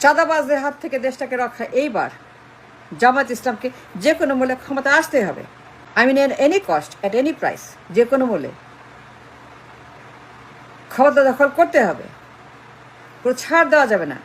চাঁদাবাজদের হাত থেকে দেশটাকে রক্ষা এইবার জামাত ইসলামকে যে কোনো মূল্যে ক্ষমতা আসতে হবে। I mean an any cost at any price যে কোনো মূল্যে। ক্ষমতা দখল করতে হবে। কোনো ছাড় দেওয়া যাবে না।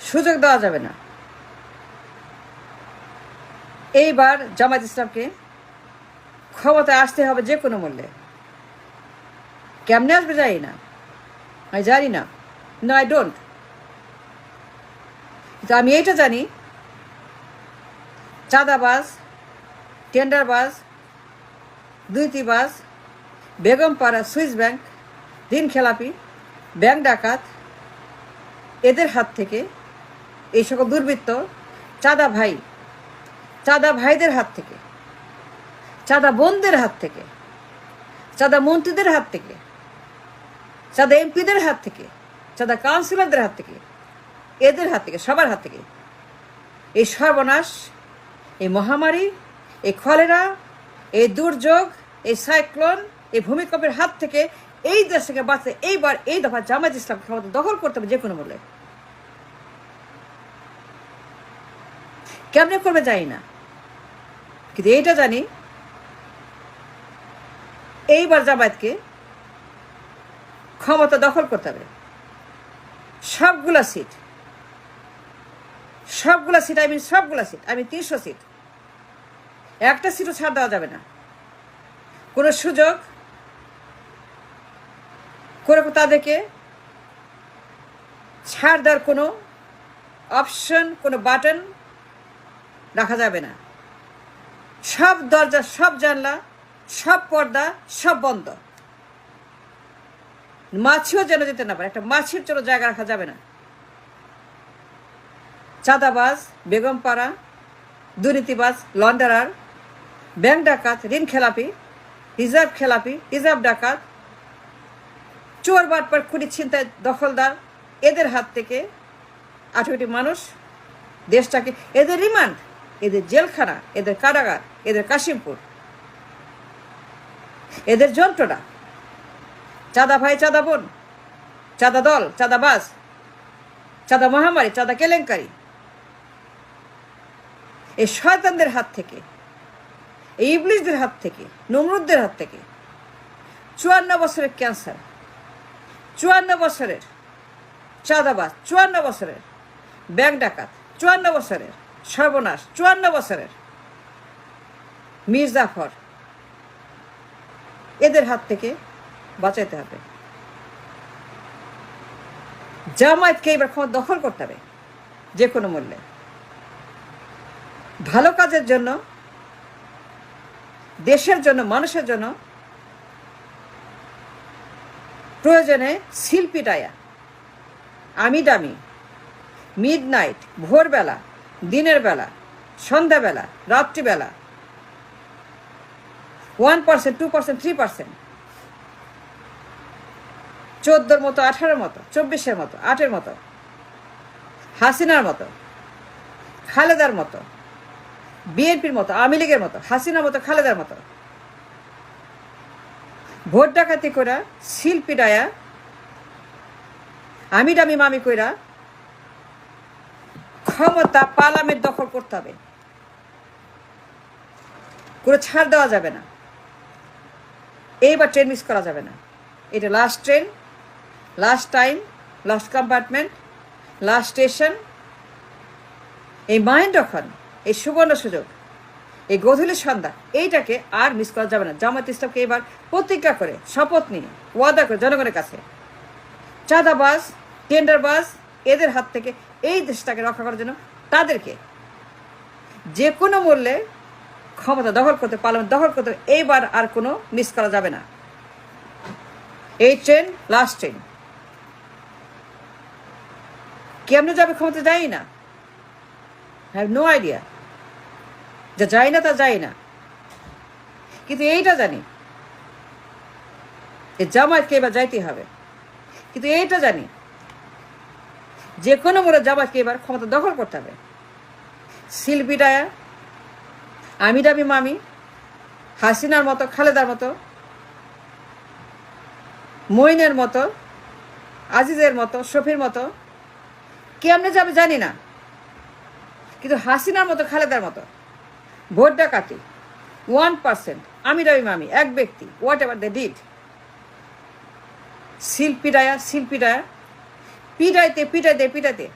সুযোগ দেওয়া যাবে না। এইবার জামাত ইসলামকে ক্ষমতায় আসতে হবে যে কোনো মূল্যে। কেমনে আসবে জানি না। আমি জানি না। নো আই ডোন্ট কিন্তু আমি এইটা জানি। চাঁদাবাজ টেন্ডারবাজ দুইতিবাজ, বেগমপাড়া সুইস ব্যাংক, ঋণ খেলাপি, ব্যাংক ডাকাত, এদের হাত থেকে এই সকল দুর্বৃত্ত চাঁদা ভাই, চাঁদা ভাইদের হাত থেকে, চাঁদা বোনদের হাত থেকে, চাঁদা মন্ত্রীদের হাত থেকে, চাঁদা এমপিদের হাত থেকে, চাঁদা কাউন্সিলরদের হাত থেকে এদের হাত থেকে, সবার হাত থেকে। এই সর্বনাশ, এই মহামারী, এই খলেরা এই দুর্যোগ, এই সাইক্লোন, এই ভূমিকম্পের হাত থেকে এই দেশ থেকে বাঁচতে এইবার এই দফা জামাত ইসলাম ক্ষমতা দখল করতে হবে যে কোনো মূল্যে। কেমনে করবে জানি না। কিন্তু এইটা জানি, এইবার জামায়াতকে ক্ষমতা দখল করতে হবে। সবগুলা সিট সবগুলা সিট আমি সবগুলা সিট আমি তিনশো সিট একটা সিটও ছাড় দেওয়া যাবে না। কোনো সুযোগ করে তাদেরকে ছাড় দেওয়ার কোনো অপশন কোনো বাটন রাখা যাবে না। সব দরজা, সব জানলা, সব পর্দা, সব বন্ধ। মাছিও যেন যেতে না পারে, একটা মাছির জন্য জায়গা রাখা যাবে না। চাঁদাবাজ, বেগমপাড়া, দুর্নীতিবাজ, লন্ডারার, ব্যাংক ডাকাত, ঋণ খেলাপি, রিজার্ভ খেলাপি, রিজার্ভ ডাকাত, চোর বাটপার, খুনি ছিনতাই দখলদার, এদের হাত থেকে আঠেরোটি মানুষ দেশটাকে, এদের রিমান্ড, এদের জেলখানা, এদের কারাগার, এদের কাশিমপুর, এদের যন্ত্রণা। চাঁদা ভাই, চাঁদা বোন, চাঁদা দল চাঁদাবাজ চাঁদা মহামারী, চাঁদা কেলেঙ্কারি। এই শয়তানদের হাত থেকে, এই ইবলিশদের হাত থেকে, নমরুদদের হাত থেকে। চুয়ান্ন বছরের ক্যান্সার, চুয়ান্ন বছরের চাঁদাবাজ, চুয়ান্ন বছরের ব্যাংক ডাকাত, চুয়ান্ন বছরের সর্বনাশ, চুয়ান্ন বছরের মির্জাফর। এদের হাত থেকে বাঁচাইতে হবে। জামায়াতকে এবার ক্ষমতা দখল করতে হবে, যে কোনো মূল্যে। ভালো কাজের জন্য, দেশের জন্য, মানুষের জন্য প্রয়োজনে শিল্পীটায়া আমি দামি মিড নাইট ভোরবেলা, দিনের বেলা, সন্ধ্যাবেলা, রাত্রিবেলা one percent two percent three percent চোদ্দোর মতো, আঠারোর মতো, চব্বিশের মতো, আটের মতো, হাসিনার মতো, খালেদার মতো বিএনপির মতো, আওয়ামী লীগের মতো, হাসিনার মতো, খালেদার মতো। ভোট ডাকাতি করা শিল্পী ডায়া, আমি ডামি মামি কইরা, ক্ষমতা পার্লামেন্ট দখল করতে হবে। কোনো ছাড় দেওয়া যাবে না। এইবার ট্রেন মিস করা যাবে না। এটা last train last time last compartment last station এই মাইন্ড যখন এই সুবর্ণ সুযোগ, এই গধূলি সন্ধ্যা, এইটাকে আর মিস করা যাবে না। জামাত ইসলামকে এবার প্রতিজ্ঞা করে, শপথ নিয়ে, ওয়াদা করে জনগণের কাছে। চাঁদাবাজ টেন্ডারবাজ এদের হাত থেকে এই দেশটাকে রক্ষা করার জন্য তাদেরকে যে কোনো মূল্যে ক্ষমতা দখল করতে, পার্লামেন্ট দখল করতে এইবার আর কোনো মিস করা যাবে না। এই ট্রেন লাস্ট ট্রেন কেমন যাবে ক্ষমতা যাই না। হ্যাভ নো আইডিয়া যা যায় না, তা যায় না। কিন্তু এইটা জানি এ জামায়াতকে এবার যাইতে হবে। কিন্তু এইটা জানি, যে কোনো মূল্যে জামায়াতকে এবার ক্ষমতা দখল করতে হবে। শিল্পীটায়া আমি ডাবি মামি, হাসিনার মতো, খালেদার মতো, মইনের মতো, আজিজের মতো, শফির মতো, কেমনে যাবে জানি না। কিন্তু হাসিনার মতো, খালেদার মতো ভোট ডাকাতি ওয়ান পার্সেন্ট আমি রবি মামি, এক ব্যক্তি হোয়াট এভার দ্য ডিড শিল্পীরায়া শিল্পীরায়া, পিটাইতে পিটাইতে পিটাইতে।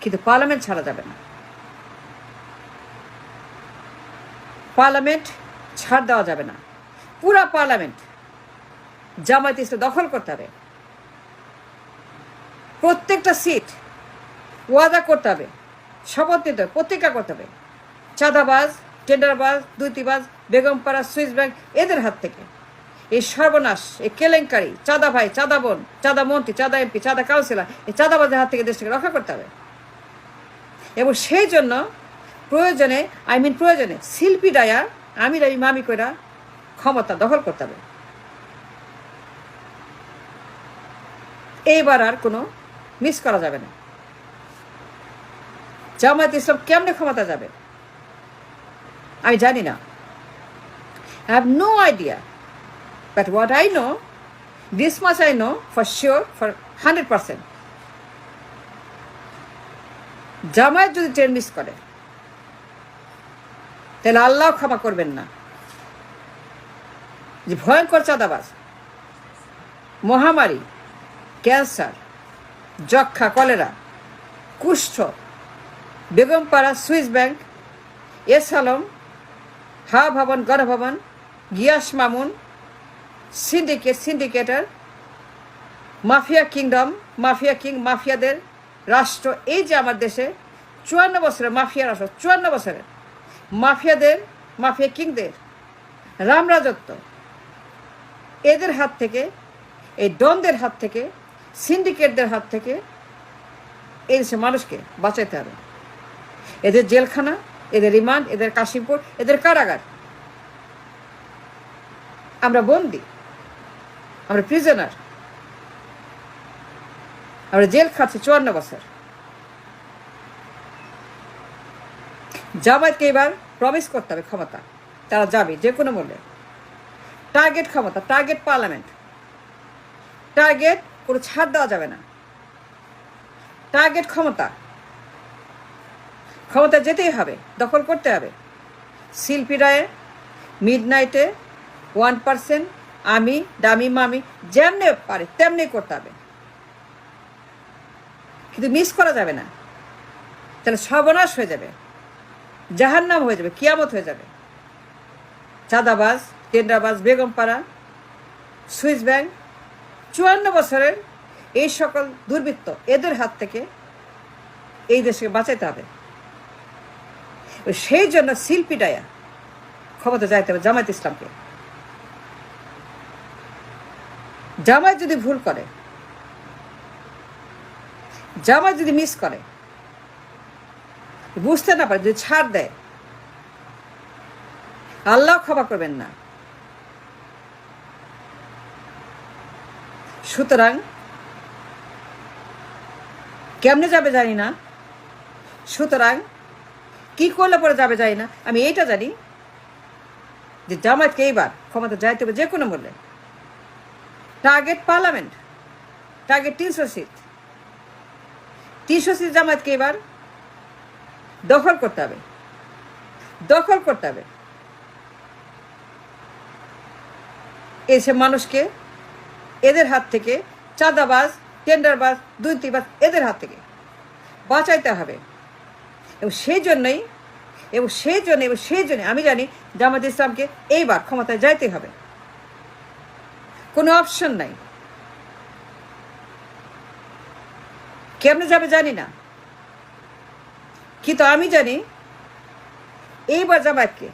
কিন্তু পার্লামেন্ট ছাড়া যাবে না। পার্লামেন্ট ছাড় দেওয়া যাবে না। পুরা পার্লামেন্ট জামায়াত ইসলাম দখল করতে হবে। প্রত্যেকটা সিট ওয়াদা করতে হবে। শপথ নিতে হবে, প্রতিজ্ঞা করতে হবে। চাঁদাবাজ, টেন্ডারবাজ দুইতিবাজ বেগমপাড়া, সুইস ব্যাংক, এদের হাত থেকে। এই সর্বনাশ, এই কেলেঙ্কারি, চাঁদা ভাই, চাঁদা বোন, চাঁদা মন্ত্রী, চাঁদা এমপি, চাঁদা কাউন্সিলর, এই চাঁদাবাজের হাত থেকে দেশটাকে রক্ষা করতে হবে। এবং সেই জন্য প্রয়োজনে, আই মিন প্রয়োজনে, শিল্পী ডায়া আমি রাই মামি কইরা ক্ষমতা দখল করতে হবে। এইবার আর কোনো মিস করা যাবে না। জামায়াত ইসলাম কেমনে ক্ষমতা যাবে? আমি জানি না। I have no idea but what I know this much I know for sure for hundred percent Jamaat যদি ট্রেন মিস করে, তাহলে আল্লাহ ক্ষমা করবেন না। যে ভয়ঙ্কর চাঁদাবাজ, মহামারী ক্যান্সার যক্ষা কলেরা, কুষ্ঠ Begumpara Swiss bank S Alam Hawa Bhaban Ganabhaban Gias Mamun, syndicate, syndicator, mafia kingdom, mafia king, মাফিয়াদের রাষ্ট্র, এই যে আমার দেশে চুয়ান্ন বছরের মাফিয়া রাষ্ট্র, চুয়ান্ন বছরের মাফিয়াদের, মাফিয়া কিংদের রামরাজত্ব এদের হাত থেকে, এই ডনদের হাত থেকে, সিন্ডিকেটদের হাত থেকে, এই দেশের মানুষকে বাঁচাইতে হবে। এদের জেলখানা, এদের রিমান্ড, এদের কাশিমপুর, এদের কারাগার। আমরা বন্দি, আমরা প্রিজনার আমরা জেল খাচ্ছি চুয়ান্ন বছর। জামায়াতকে এবার প্রমিস করতে হবে ক্ষমতা। তারা যাবে যে কোনো মূল্যে। টার্গেট ক্ষমতা টার্গেট পার্লামেন্ট টার্গেট কোনো ছাড় দেওয়া যাবে না। টার্গেট ক্ষমতা। ক্ষমতা যেতেই হবে, দখল করতে হবে। শিল্পী রায়ে মিড নাইটে ওয়ান পার্সেন্ট আমি, দামি মামি, যেমনি পারে তেমনি করতে হবে। কিন্তু মিস করা যাবে না। তাহলে সর্বনাশ হয়ে যাবে। জাহান্নাম হয়ে যাবে, কিয়ামত হয়ে যাবে। চাঁদাবাজ, টেন্ডারবাজ, বেগমপাড়া, সুইস ব্যাংক, চুয়ান্ন বছরের এই সকল দুর্বৃত্ত, এদের হাত থেকে এই দেশকে বাঁচাইতে হবে। সেই জন্য শিল্পী ডায়া ক্ষমতা যাইতে হবে জামায়াত ইসলামকে। জামায়াত যদি ভুল করে, জামায়াত যদি মিস করে, বুঝতে না পারে, যদি ছাড় দেয়, আল্লাহ ক্ষমা করবেন না। সুতরাং কেমনে যাবে জানি না। সুতরাং কি করলে পরে যাবে জানি না। আমি এইটা জানি যে জামায়াতকে এইবার ক্ষমতা যাইতে হবে যে কোনো মূল্যে। টার্গেট পার্লামেন্ট টার্গেট তিনশো সিট তিনশো সিট জামায়াতকে এবার দখল করতে হবে। দখল করতে হবে। এসে মানুষকে এদের হাত থেকে চাঁদাবাজ টেন্ডারবাজ দুর্নীতিবাজ এদের হাত থেকে বাঁচাইতে হবে। এবং সেই জন্যই এবং সেই জন্য এবং সেই জন্য আমি জানি জামাত ইসলামকে এইবার ক্ষমতায় যাইতে হবে। কোনো অপশন নাই। কেমনে যাবে জানি না। কিন্তু আমি জানি এইবার জামায়াতকে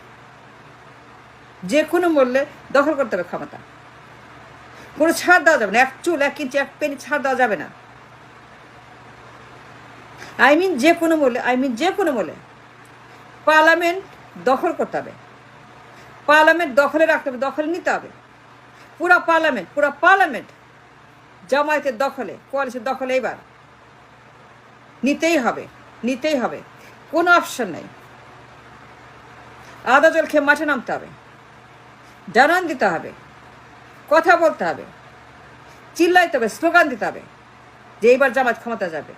যে কোনো মূল্যে দখল করতে হবে ক্ষমতা। কোনো ছাড় দেওয়া যাবে না। এক চুল, এক ইঞ্চি, এক পেনি ছাড় দেওয়া যাবে না। আই মিন যে কোনো মূল্যে আই মিন যে কোনো মূল্যে পার্লামেন্ট দখল করতে হবে। পার্লামেন্ট দখলে রাখতে হবে, দখলে নিতে হবে। পুরা পার্লামেন্ট পুরো পার্লামেন্ট জামায়াতের দখলে কোয়ালিশন দখলে এবার। নিতেই হবে নিতেই হবে। কোনো অপশন নেই। আদা জল খেয়ে মাঠে নামতে হবে। জানান দিতে হবে। কথা বলতে হবে। চিল্লাইতে হবে, স্লোগান দিতে হবে যে এইবার জামাত ক্ষমতা যাবে।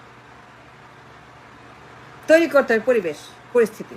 তৈরি করতে হবে পরিবেশ পরিস্থিতি।